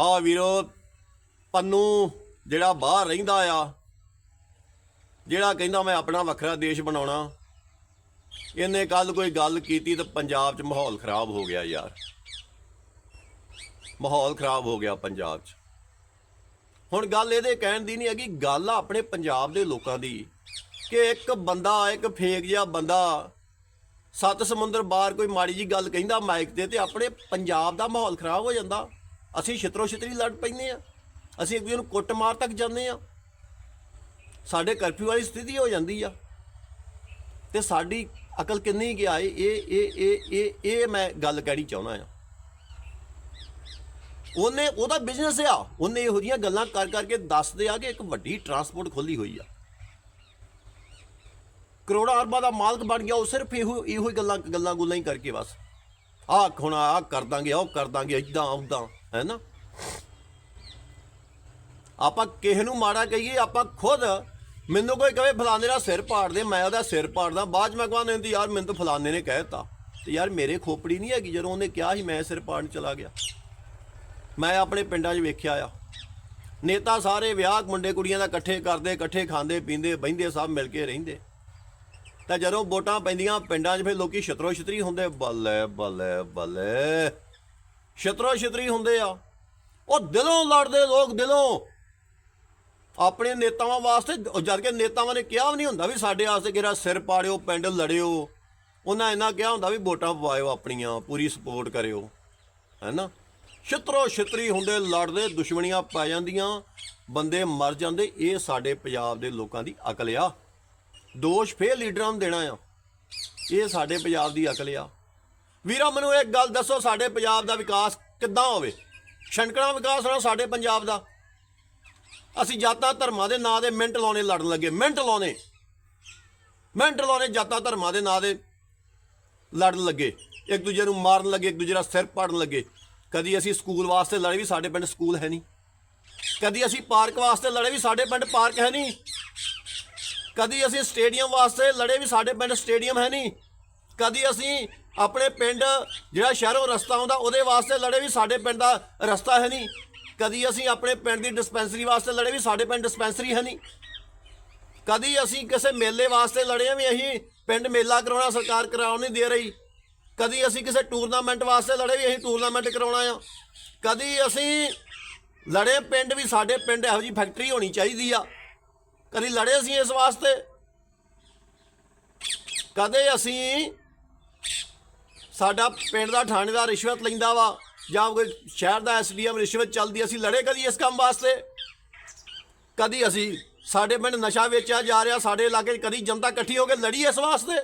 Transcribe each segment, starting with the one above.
ਆ ਵੀਰੋ, ਪੰਨੂ ਜਿਹੜਾ ਬਾਹਰ ਰਹਿੰਦਾ ਆ, ਜਿਹੜਾ ਕਹਿੰਦਾ ਮੈਂ ਆਪਣਾ ਵੱਖਰਾ ਦੇਸ਼ ਬਣਾਉਣਾ, ਇਹਨੇ ਕੱਲ ਕੋਈ ਗੱਲ ਕੀਤੀ ਤਾਂ ਪੰਜਾਬ 'ਚ ਮਾਹੌਲ ਖਰਾਬ ਹੋ ਗਿਆ ਯਾਰ। ਮਾਹੌਲ ਖਰਾਬ ਹੋ ਗਿਆ ਪੰਜਾਬ 'ਚ। ਹੁਣ ਗੱਲ ਇਹਦੇ ਕਹਿਣ ਦੀ ਨਹੀਂ ਹੈਗੀ, ਗੱਲ ਆਪਣੇ ਪੰਜਾਬ ਦੇ ਲੋਕਾਂ ਦੀ, ਕਿ ਇੱਕ ਬੰਦਾ, ਇੱਕ ਫੇਕ ਜਿਹਾ ਬੰਦਾ ਸੱਤ ਸਮੁੰਦਰ ਬਾਹਰ ਕੋਈ ਮਾੜੀ ਜੀ ਗੱਲ ਕਹਿੰਦਾ ਮਾਈਕ ਤੇ ਤੇ ਆਪਣੇ ਪੰਜਾਬ ਦਾ ਮਾਹੌਲ ਖਰਾਬ ਹੋ ਜਾਂਦਾ। ਅਸੀਂ ਛਿਤਰੋ ਛਿਤਰੀ ਲੜ ਪੈਂਦੇ ਆ। ਅਸੀਂ ਇੱਕ ਦੂਜੇ ਨੂੰ ਕੁੱਟਮਾਰ ਤੱਕ ਜਾਂਦੇ ਆ। ਸਾਡੇ ਕਰਫਿਊ ਵਾਲੀ ਸਥਿਤੀ ਹੋ ਜਾਂਦੀ ਆ। ਤੇ ਸਾਡੀ ਅਕਲ ਕਿੰਨੀ ਗਿਆ ਏ ਇਹ ਇਹ ਇਹ ਇਹ ਇਹ ਮੈਂ ਗੱਲ ਕਹਿਣੀ ਚਾਹੁੰਦਾ ਆ। ਉਹਨੇ ਉਹਦਾ ਬਿਜ਼ਨਸ ਆ। ਉਹਨੇ ਇਹੋ ਜਿਹੀਆਂ ਗੱਲਾਂ ਕਰ ਕਰਕੇ ਦੱਸਦੇ ਆ ਕਿ ਇੱਕ ਵੱਡੀ ਟਰਾਂਸਪੋਰਟ ਖੋਲੀ ਹੋਈ ਆ। ਕਰੋੜਾਂ ਅਰਬਾਂ ਦਾ ਮਾਲਕ ਬਣ ਗਿਆ, ਉਹ ਸਿਰਫ ਇਹੋ ਇਹੋ ਹੀ ਗੱਲਾਂ ਗੱਲਾਂ ਗੁੱਲਾਂ ਹੀ ਕਰਕੇ ਬਸ। ਆਹ ਹੁਣ ਆਹ ਕਰ ਦਾਂਗੇ ਉਹ ਕਰ ਦਾਂਗੇ ਇਦਾਂ ਉਦਾਂ ਹੈ ਨਾ? ਆਪਾਂ ਕਿਸੇ ਨੂੰ ਮਾੜਾ ਕਹੀਏ, ਆਪਾਂ ਖੁਦ ਮੈਨੂੰ ਕੋਈ ਕਹੇ ਫਲਾਣੇ ਦਾ ਸਿਰ ਪਾੜ ਦੇ, ਮੈਂ ਉਹਦਾ ਸਿਰ ਪਾੜਦਾ, ਬਾਅਦ ਚ ਮੈਂ ਕਹਾਂ ਨਹੀਂ ਯਾਰ ਮੈਨੂੰ ਤਾਂ ਫਲਾਣੇ ਨੇ ਕਹਿਤਾ ਤੇ ਯਾਰ ਮੇਰੇ ਖੋਪੜੀ ਨਹੀਂ ਹੈਗੀ, ਜਦੋਂ ਉਹਨੇ ਕਿਹਾ ਸੀ ਮੈਂ ਸਿਰ ਪਾੜਨ ਚਲਾ ਗਿਆ। ਮੈਂ ਆਪਣੇ ਪਿੰਡਾਂ 'ਚ ਵੇਖਿਆ ਆ। ਨੇਤਾ ਸਾਰੇ ਵਿਆਹ ਮੁੰਡੇ ਕੁੜੀਆਂ ਦਾ ਇਕੱਠੇ ਕਰਦੇ, ਇਕੱਠੇ ਖਾਂਦੇ, ਪੀਂਦੇ, ਬਹਿੰਦੇ, ਸਭ ਮਿਲ ਕੇ ਰਹਿੰਦੇ। ਤਾਂ ਜਦੋਂ ਵੋਟਾਂ ਪੈਂਦੀਆਂ ਪਿੰਡਾਂ 'ਚ ਫਿਰ ਲੋਕੀ ਛਤਰੋ ਛਤਰੀ ਹੁੰਦੇ, ਬੱਲੇ ਬੱਲੇ ਬੱਲੇ। ਛਤਰੋ ਛਤਰੀ ਹੁੰਦੇ ਆ। ਉਹ ਦਿਲੋਂ ਲੜਦੇ ਲੋਕ ਦਿਲੋਂ। ਆਪਣੇ ਨੇਤਾਵਾਂ ਵਾਸਤੇ, ਉਹ ਜਦ ਕਿ ਨੇਤਾਵਾਂ ਨੇ ਕਿਹਾ ਵੀ ਨਹੀਂ ਹੁੰਦਾ ਵੀ ਸਾਡੇ ਵਾਸਤੇ ਕਿਹੜਾ ਸਿਰ ਪਾੜਿਓ, ਪਿੰਡ ਲੜਿਓ। ਉਹਨਾਂ ਇਹਨਾਂ ਕਿਹਾ ਹੁੰਦਾ ਵੀ ਵੋਟਾਂ ਪਵਾਇਓ ਆਪਣੀਆਂ, ਪੂਰੀ ਸਪੋਰਟ ਕਰਿਓ। ਹੈਨਾ? ਛਿਤਰੋ ਛਿਤਰੀ ਹੁੰਦੇ, ਲੜਦੇ, ਦੁਸ਼ਮਣੀਆਂ ਪੈ ਜਾਂਦੀਆਂ। ਬੰਦੇ ਮਰ ਜਾਂਦੇ, ਇਹ ਸਾਡੇ ਪੰਜਾਬ ਦੇ ਲੋਕਾਂ ਦੀ ਅਕਲ ਆ। ਦੋਸ਼ ਫੇਰ ਲੀਡਰਾਂ ਨੂੰ ਦੇਣਾ ਆ। ਇਹ ਸਾਡੇ ਪੰਜਾਬ ਦੀ ਅਕਲ ਆ। ਵੀਰਾ, ਮੈਨੂੰ ਇੱਕ ਗੱਲ ਦੱਸੋ, ਸਾਡੇ ਪੰਜਾਬ ਦਾ ਵਿਕਾਸ ਕਿੱਦਾਂ ਹੋਵੇ? ਛਣਕਣਾ ਵਿਕਾਸ ਹੋਣਾ ਸਾਡੇ ਪੰਜਾਬ ਦਾ। ਅਸੀਂ ਜਾਤਾਂ ਧਰਮਾਂ ਦੇ ਨਾਂ ਦੇ ਮਿੰਟ ਲਾਉਣੇ ਲੜਨ ਲੱਗੇ, ਮਿੰਟ ਲਾਉਣੇ। ਮਿੰਟ ਲਾਉਣੇ ਜਾਤਾਂ ਧਰਮਾਂ ਦੇ ਨਾਂ ਦੇ ਲੜਨ ਲੱਗੇ। ਇੱਕ ਦੂਜੇ ਨੂੰ ਮਾਰਨ ਲੱਗੇ, ਇੱਕ ਦੂਜੇ ਦਾ ਸਿਰ ਪਾੜਨ ਲੱਗੇ। ਕਦੀ ਅਸੀਂ ਸਕੂਲ ਵਾਸਤੇ ਲੜੇ ਵੀ ਸਾਡੇ ਪਿੰਡ ਸਕੂਲ ਹੈ ਨਹੀਂ। ਕਦੀ ਅਸੀਂ ਪਾਰਕ ਵਾਸਤੇ ਲੜੇ ਵੀ ਸਾਡੇ ਪਿੰਡ ਪਾਰਕ ਹੈ ਨਹੀਂ। ਕਦੀ ਅਸੀਂ ਸਟੇਡੀਅਮ ਵਾਸਤੇ ਲੜੇ ਵੀ ਸਾਡੇ ਪਿੰਡ ਸਟੇਡੀਅਮ ਹੈ ਨਹੀਂ। ਕਦੀ ਅਸੀਂ ਆਪਣੇ ਪਿੰਡ ਜਿਹੜਾ ਸ਼ਹਿਰੋਂ ਰਸਤਾ ਆਉਂਦਾ ਉਹਦੇ ਵਾਸਤੇ ਲੜੇ ਵੀ ਸਾਡੇ ਪਿੰਡ ਦਾ ਰਸਤਾ ਹੈ ਨਹੀਂ। ਕਦੀ ਅਸੀਂ ਆਪਣੇ ਪਿੰਡ ਦੀ ਡਿਸਪੈਂਸਰੀ ਵਾਸਤੇ ਲੜੇ ਵੀ ਸਾਡੇ ਪਿੰਡ ਡਿਸਪੈਂਸਰੀ ਹੈ ਨਹੀਂ। ਕਦੀ ਅਸੀਂ ਕਿਸੇ ਮੇਲੇ ਵਾਸਤੇ ਲੜੇ ਆ ਵੀ ਅਸੀਂ ਪਿੰਡ ਮੇਲਾ ਕਰਾਉਣਾ ਸਰਕਾਰ ਕਰਾਉਣ ਨਹੀਂ ਦੇ ਰਹੀ। ਕਦੀ ਅਸੀਂ ਕਿਸੇ ਟੂਰਨਾਮੈਂਟ ਵਾਸਤੇ ਲੜੇ ਵੀ ਅਸੀਂ ਟੂਰਨਾਮੈਂਟ ਕਰਾਉਣਾ ਆ। ਕਦੀ ਅਸੀਂ ਲੜੇ ਪਿੰਡ ਵੀ ਸਾਡੇ ਪਿੰਡ ਇਹੋ ਜੀ ਫੈਕਟਰੀ ਹੋਣੀ ਚਾਹੀਦੀ ਆ। ਕਦੀ ਲੜੇ ਅਸੀਂ ਇਸ ਵਾਸਤੇ? ਕਦੇ ਅਸੀਂ ਸਾਡਾ ਪਿੰਡ ਦਾ ਥਾਣੇਦਾਰ ਰਿਸ਼ਵਤ ਲੈਂਦਾ ਵਾ ਜਾਂ ਕੋਈ ਸ਼ਹਿਰ ਦਾ ਐਸਡੀਐਮ ਰਿਸ਼ਵਤ ਚੱਲਦੀ, ਅਸੀਂ ਲੜੇ ਕਦੀ ਇਸ ਕੰਮ ਵਾਸਤੇ? ਕਦੀ ਅਸੀਂ ਸਾਡੇ ਪਿੰਡ ਨਸ਼ਾ ਵੇਚਿਆ ਜਾ ਰਿਹਾ, ਸਾਡੇ ਇਲਾਕੇ 'ਚ ਕਦੀ ਜਨਤਾ ਇਕੱਠੀ ਹੋ ਕੇ ਲੜੀ ਇਸ ਵਾਸਤੇ?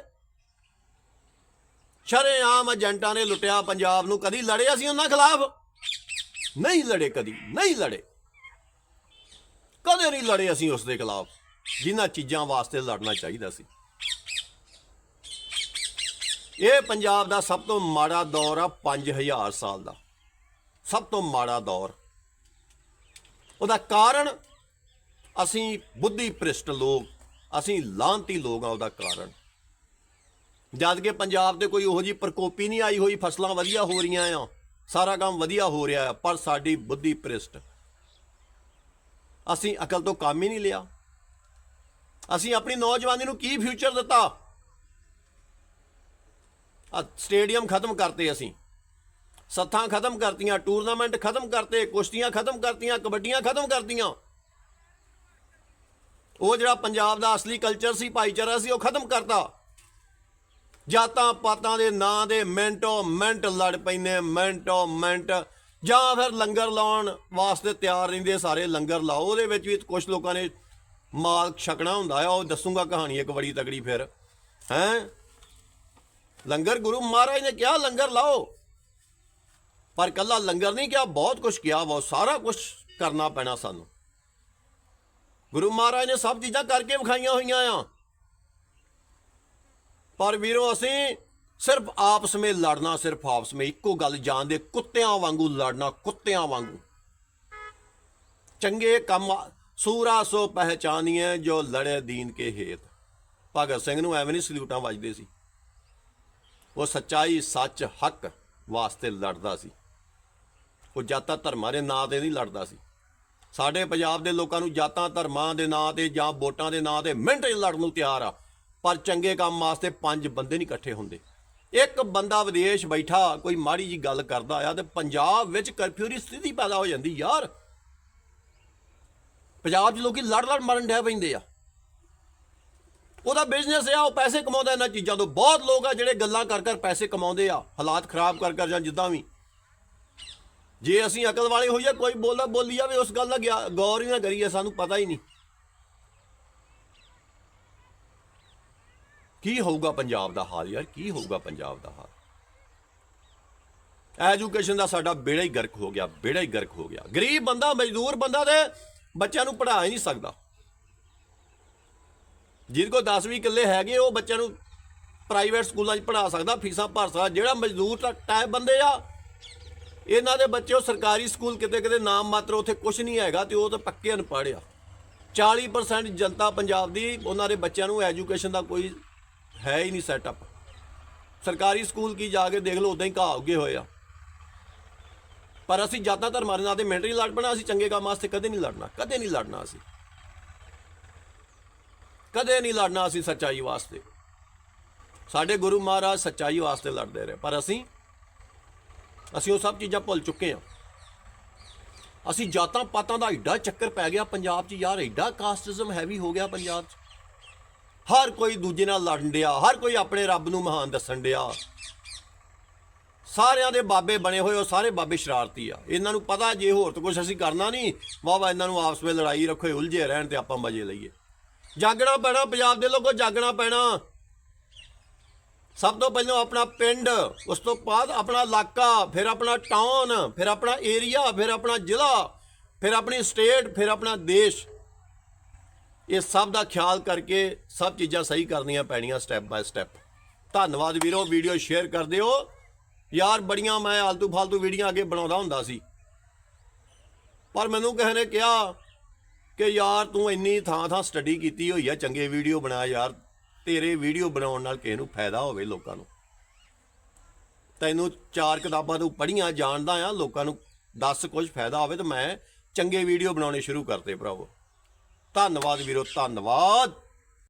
ਸ਼ਰੇਆਮ ਏਜੰਟਾਂ ਨੇ ਲੁੱਟਿਆ ਪੰਜਾਬ ਨੂੰ, ਕਦੀ ਲੜੇ ਅਸੀਂ ਉਹਨਾਂ ਖਿਲਾਫ? ਨਹੀਂ ਲੜੇ ਕਦੀ, ਨਹੀਂ ਲੜੇ। ਕਦੇ ਨਹੀਂ ਲੜੇ ਅਸੀਂ ਉਸ ਦੇ ਖਿਲਾਫ? ਜਿਨ੍ਹਾਂ ਚੀਜ਼ਾਂ ਵਾਸਤੇ ਲੜਨਾ ਚਾਹੀਦਾ ਸੀ। ਇਹ ਪੰਜਾਬ ਦਾ ਸਭ ਤੋਂ ਮਾੜਾ ਦੌਰ ਆ 5000 ਸਾਲ ਦਾ। ਸਭ ਤੋਂ ਮਾੜਾ ਦੌਰ। ਉਹਦਾ ਕਾਰਨ ਅਸੀਂ ਬੁੱਧੀ ਭ੍ਰਿਸ਼ਟ ਲੋਕ, ਅਸੀਂ ਲਾਂਤੀ ਲੋਕ ਆ ਉਹਦਾ ਕਾਰਨ। ਜਦ ਕਿ ਪੰਜਾਬ ਤੇ ਕੋਈ ਉਹੋ ਜੀ ਪ੍ਰਕੋਪੀ ਨਹੀਂ ਆਈ ਹੋਈ, ਫਸਲਾਂ ਵਧੀਆ ਹੋ ਰਹੀਆਂ ਆ, ਸਾਰਾ ਕੰਮ ਵਧੀਆ ਹੋ ਰਿਹਾ ਆ, ਪਰ ਸਾਡੀ ਬੁੱਧੀ ਭ੍ਰਿਸ਼ਟ ਅਸੀਂ ਅਕਲ ਤੋਂ ਕੰਮ ਹੀ ਨਹੀਂ ਲਿਆ। ਅਸੀਂ ਆਪਣੀ ਨੌਜਵਾਨੀ ਨੂੰ ਕੀ ਫਿਊਚਰ ਦਿੱਤਾ? ਆ ਸਟੇਡੀਅਮ ਖਤਮ ਕਰਤੇ ਅਸੀਂ। ਸੱਥਾਂ ਖਤਮ ਕਰਤੀਆਂ, ਟੂਰਨਾਮੈਂਟ ਖਤਮ ਕਰਤੇ, ਕੁਸ਼ਤੀਆਂ ਖਤਮ ਕਰਤੀਆਂ, ਕਬੱਡੀਆਂ ਖਤਮ ਕਰਤੀਆਂ। ਉਹ ਜਿਹੜਾ ਪੰਜਾਬ ਦਾ ਅਸਲੀ ਕਲਚਰ ਸੀ, ਭਾਈਚਾਰਾ ਸੀ, ਉਹ ਖਤਮ ਕਰਤਾ। ਜਾਤਾਂ ਪਾਤਾਂ ਦੇ ਨਾਂ ਦੇ ਮਿੰਟੋ ਮਿੰਟ ਲੜ ਪੈਂਦੇ ਮਿੰਟੋ ਮਿੰਟ ਜਾਂ ਫਿਰ ਲੰਗਰ ਲਾਉਣ ਵਾਸਤੇ ਤਿਆਰ ਰਹਿੰਦੇ ਸਾਰੇ ਲੰਗਰ ਲਾਓ, ਉਹਦੇ ਵਿੱਚ ਵੀ ਕੁਝ ਲੋਕਾਂ ਨੇ ਮਾਲ ਛਕਣਾ ਹੁੰਦਾ ਆ, ਉਹ ਦੱਸੂਗਾ ਕਹਾਣੀ ਇੱਕ ਬੜੀ ਤਗੜੀ ਫਿਰ, ਹੈਂ? ਲੰਗਰ ਗੁਰੂ ਮਹਾਰਾਜ ਨੇ ਕਿਹਾ, ਲੰਗਰ ਲਾਓ। ਪਰ ਕੱਲਾ ਲੰਗਰ ਨਹੀਂ ਕਿਹਾ, ਬਹੁਤ ਕੁਝ ਕਿਹਾ ਬਹੁਤ ਸਾਰਾ ਕੁਝ ਕਰਨਾ ਪੈਣਾ ਸਾਨੂੰ। ਗੁਰੂ ਮਹਾਰਾਜ ਨੇ ਸਭ ਚੀਜ਼ਾਂ ਕਰਕੇ ਵਿਖਾਈਆਂ ਹੋਈਆਂ ਆ। ਪਰ ਵੀਰੋ, ਅਸੀਂ ਸਿਰਫ ਆਪਸ ਵਿੱਚ ਲੜਨਾ, ਸਿਰਫ ਆਪਸ ਵਿੱਚ ਇੱਕੋ ਗੱਲ ਜਾਣਦੇ, ਕੁੱਤਿਆਂ ਵਾਂਗੂ ਲੜਨਾ, ਕੁੱਤਿਆਂ ਵਾਂਗੂ। ਚੰਗੇ ਕੰਮ ਸੂਰਾ ਸੋ ਪਹਿਚਾਨੀਏ ਜੋ ਲੜੇ ਦੀਨ ਕੇ ਹੇਤ। ਭਗਤ ਸਿੰਘ ਨੂੰ ਐਵੇਂ ਨਹੀਂ ਸਲੂਟਾਂ ਵੱਜਦੇ ਸੀ। ਉਹ ਸੱਚਾਈ, ਸੱਚ, ਹੱਕ ਵਾਸਤੇ ਲੜਦਾ ਸੀ। ਉਹ ਜਾਤਾਂ ਧਰਮਾਂ ਦੇ ਨਾਂ ਤੇ ਨਹੀਂ ਲੜਦਾ ਸੀ। ਸਾਡੇ ਪੰਜਾਬ ਦੇ ਲੋਕਾਂ ਨੂੰ ਜਾਤਾਂ ਧਰਮਾਂ ਦੇ ਨਾਂ ਤੇ ਜਾਂ ਵੋਟਾਂ ਦੇ ਨਾਂ ਤੇ ਮਿੰਟ 'ਚ ਲੜਨ ਨੂੰ ਤਿਆਰ ਆ। ਪਰ ਚੰਗੇ ਕੰਮ ਵਾਸਤੇ ਪੰਜ ਬੰਦੇ ਨਹੀਂ ਇਕੱਠੇ ਹੁੰਦੇ। ਇੱਕ ਬੰਦਾ ਵਿਦੇਸ਼ ਬੈਠਾ, ਕੋਈ ਮਾੜੀ ਜੀ ਗੱਲ ਕਰਦਾ ਆ ਤੇ ਪੰਜਾਬ ਵਿੱਚ ਕਰਫਿਊ ਦੀ ਸਥਿਤੀ ਪੈਦਾ ਹੋ ਜਾਂਦੀ, ਯਾਰ। ਪੰਜਾਬ 'ਚ ਲੋਕੀ ਲੜ ਲੜ ਮਰਨ ਡੈ ਪੈਂਦੇ ਆ। ਉਹਦਾ ਬਿਜ਼ਨਸ ਆ, ਉਹ ਪੈਸੇ ਕਮਾਉਂਦਾ ਇਹਨਾਂ ਚੀਜ਼ਾਂ ਤੋਂ। ਬਹੁਤ ਲੋਕ ਆ ਜਿਹੜੇ ਗੱਲਾਂ ਕਰ ਕਰ ਪੈਸੇ ਕਮਾਉਂਦੇ ਆ, ਹਾਲਾਤ ਖਰਾਬ ਕਰ ਕਰ ਜਾਂ ਜਿੱਦਾਂ ਵੀ। ਜੇ ਅਸੀਂ ਅਕਲ ਵਾਲੇ ਹੋਈਏ, ਕੋਈ ਬੋਲਦਾ ਬੋਲੀ ਜਾਵੇ, ਉਸ ਗੱਲ ਦਾ ਗਿਆ- ਗੌਰ ਹੀ ਨਾ ਕਰੀਏ, ਸਾਨੂੰ ਪਤਾ ਹੀ ਨਹੀਂ। ਕੀ ਹੋਊਗਾ ਪੰਜਾਬ ਦਾ ਹਾਲ ਯਾਰ? ਕੀ ਹੋਊਗਾ ਪੰਜਾਬ ਦਾ ਹਾਲ? ਐਜੂਕੇਸ਼ਨ ਦਾ ਸਾਡਾ ਬੇੜਾ ਹੀ ਗਰਕ ਹੋ ਗਿਆ, ਬੇੜਾ ਹੀ ਗਰਕ ਹੋ ਗਿਆ। ਗਰੀਬ ਬੰਦਾ, ਮਜ਼ਦੂਰ ਬੰਦਾ ਤੇ ਬੱਚਿਆਂ ਨੂੰ ਪੜ੍ਹਾ ਹੀ ਨਹੀਂ ਸਕਦਾ। ਜਿਹਦੇ ਕੋਲ 10ਵੀਂ ਕਿੱਲੇ ਹੈਗੇ, ਉਹ ਬੱਚਿਆਂ ਨੂੰ ਪ੍ਰਾਈਵੇਟ ਸਕੂਲਾਂ 'ਚ ਪੜ੍ਹਾ ਸਕਦਾ, ਫੀਸਾਂ ਭਰ ਸਕਦਾ। ਜਿਹੜਾ ਮਜ਼ਦੂਰ ਟਾ- ਟਾਈਪ ਬੰਦੇ ਆ, ਇਹਨਾਂ ਦੇ ਬੱਚੇ ਉਹ ਸਰਕਾਰੀ ਸਕੂਲ ਕਿਤੇ ਕਿਤੇ ਨਾਮ ਮਾਤਰ ਉੱਥੇ ਕੁਝ ਨਹੀਂ ਹੈਗਾ ਤੇ ਉਹ ਤਾਂ ਪੱਕੇ ਅਨਪੜ੍ਹ ਆ। 40% ਜਨਤਾ ਪੰਜਾਬ ਦੀ, ਉਹਨਾਂ ਦੇ ਬੱਚਿਆਂ ਨੂੰ ਐਜੂਕੇਸ਼ਨ ਦਾ ਕੋਈ ਹੈ ਹੀ ਨਹੀਂ ਸੈਟਅਪ ਸਰਕਾਰੀ ਸਕੂਲ ਕੀ ਜਾ ਕੇ ਦੇਖ ਲਓ, ਉਦਾਂ ਹੀ ਘਾਹ ਉੱਗੇ ਹੋਏ ਆ। ਪਰ ਅਸੀਂ ਜਾਤਾਂ ਧਰਮਾਂ ਦੇ ਨਾਂ ਮਿੰਟ ਨਹੀਂ ਲੜ ਪਣਾ ਅਸੀਂ ਚੰਗੇ ਕੰਮ ਵਾਸਤੇ ਕਦੇ ਨਹੀਂ ਲੜਨਾ, ਕਦੇ ਨਹੀਂ ਲੜਨਾ ਅਸੀਂ। ਕਦੇ ਨਹੀਂ ਲੜਨਾ ਅਸੀਂ ਸੱਚਾਈ ਵਾਸਤੇ। ਸਾਡੇ ਗੁਰੂ ਮਹਾਰਾਜ ਸੱਚਾਈ ਵਾਸਤੇ ਲੜਦੇ ਰਹੇ, ਪਰ ਅਸੀਂ ਅਸੀਂ ਉਹ ਸਭ ਚੀਜ਼ਾਂ ਭੁੱਲ ਚੁੱਕੇ ਹਾਂ। ਅਸੀਂ ਜਾਤਾਂ ਪਾਤਾਂ ਦਾ ਐਡਾ ਚੱਕਰ ਪੈ ਗਿਆ, ਪੰਜਾਬ 'ਚ ਯਾਰ ਐਡਾ ਕਾਸਟਿਜ਼ਮ ਹੈਵੀ ਹੋ ਗਿਆ ਪੰਜਾਬ 'ਚ। ਹਰ ਕੋਈ ਦੂਜੇ ਨਾਲ ਲੜਨ ਡਿਆ, ਹਰ ਕੋਈ ਆਪਣੇ ਰੱਬ ਨੂੰ ਮਹਾਨ ਦੱਸਣ ਡਿਆ। ਸਾਰਿਆਂ ਦੇ ਬਾਬੇ ਬਣੇ ਹੋਏ ਉਹ ਸਾਰੇ ਬਾਬੇ ਸ਼ਰਾਰਤੀ ਆ। ਇਹਨਾਂ ਨੂੰ ਪਤਾ ਜੇ ਹੋਰ ਤਾਂ ਕੁਝ ਅਸੀਂ ਕਰਨਾ ਨਹੀਂ ਵਾਵਾ ਇਹਨਾਂ ਨੂੰ ਆਪਸ ਵਿੱਚ ਲੜਾਈ ਰੱਖੋ, ਉਲਝੇ ਰਹਿਣ ਤੇ ਆਪਾਂ ਮਜ਼ੇ ਲਈਏ। ਜਾਗਣਾ ਪੈਣਾ, ਪੰਜਾਬ ਦੇ ਲੋਕੋ ਜਾਗਣਾ ਪੈਣਾ। ਸਭ ਤੋਂ ਪਹਿਲਾਂ ਆਪਣਾ ਪਿੰਡ, ਉਸ ਤੋਂ ਬਾਅਦ ਆਪਣਾ ਇਲਾਕਾ, ਫਿਰ ਆਪਣਾ ਟਾਊਨ ਫਿਰ ਆਪਣਾ ਏਰੀਆ ਫਿਰ ਆਪਣਾ ਜ਼ਿਲ੍ਹਾ, ਫਿਰ ਆਪਣੀ ਸਟੇਟ ਫਿਰ ਆਪਣਾ ਦੇਸ਼। ਇਹ ਸਭ ਦਾ ਖਿਆਲ ਕਰਕੇ ਸਭ ਚੀਜ਼ਾਂ ਸਹੀ ਕਰਨੀਆਂ ਪੈਣੀਆਂ ਸਟੈਪ ਬਾਏ ਸਟੈਪ ਧੰਨਵਾਦ ਵੀਰੋ ਵੀਡੀਓ ਸ਼ੇਅਰ ਕਰ ਦਿਓ ਯਾਰ, ਬੜੀਆਂ ਮੈਂ ਆਲਤੂ ਫਾਲਤੂ ਵੀਡੀਓ ਅੱਗੇ ਬਣਾਉਂਦਾ ਹੁੰਦਾ ਸੀ। ਪਰ ਮੈਨੂੰ ਕਿਸੇ ਨੇ ਕਿਹਾ ਕਿ ਯਾਰ, ਤੂੰ ਇੰਨੀ ਥਾਂ ਥਾਂ ਸਟੱਡੀ ਕੀਤੀ ਹੋਈ ਆ, ਚੰਗੇ ਵੀਡੀਓ ਬਣਾ ਯਾਰ। ਤੇਰੇ ਵੀਡੀਓ ਬਣਾਉਣ ਨਾਲ ਕਿਸੇ ਨੂੰ ਫਾਇਦਾ ਹੋਵੇ ਲੋਕਾਂ ਨੂੰ। ਤੈਨੂੰ ਚਾਰ ਕਿਤਾਬਾਂ ਤੂੰ ਪੜ੍ਹੀਆਂ, ਜਾਣਦਾ ਆ, ਲੋਕਾਂ ਨੂੰ ਦੱਸ ਕੁਝ ਫਾਇਦਾ ਹੋਵੇ ਤਾਂ ਮੈਂ ਚੰਗੇ ਵੀਡੀਓ ਬਣਾਉਣੇ ਸ਼ੁਰੂ ਕਰਤੇ, ਭਰਾਵੋ। ਧੰਨਵਾਦ ਵੀਰੋ ਧੰਨਵਾਦ।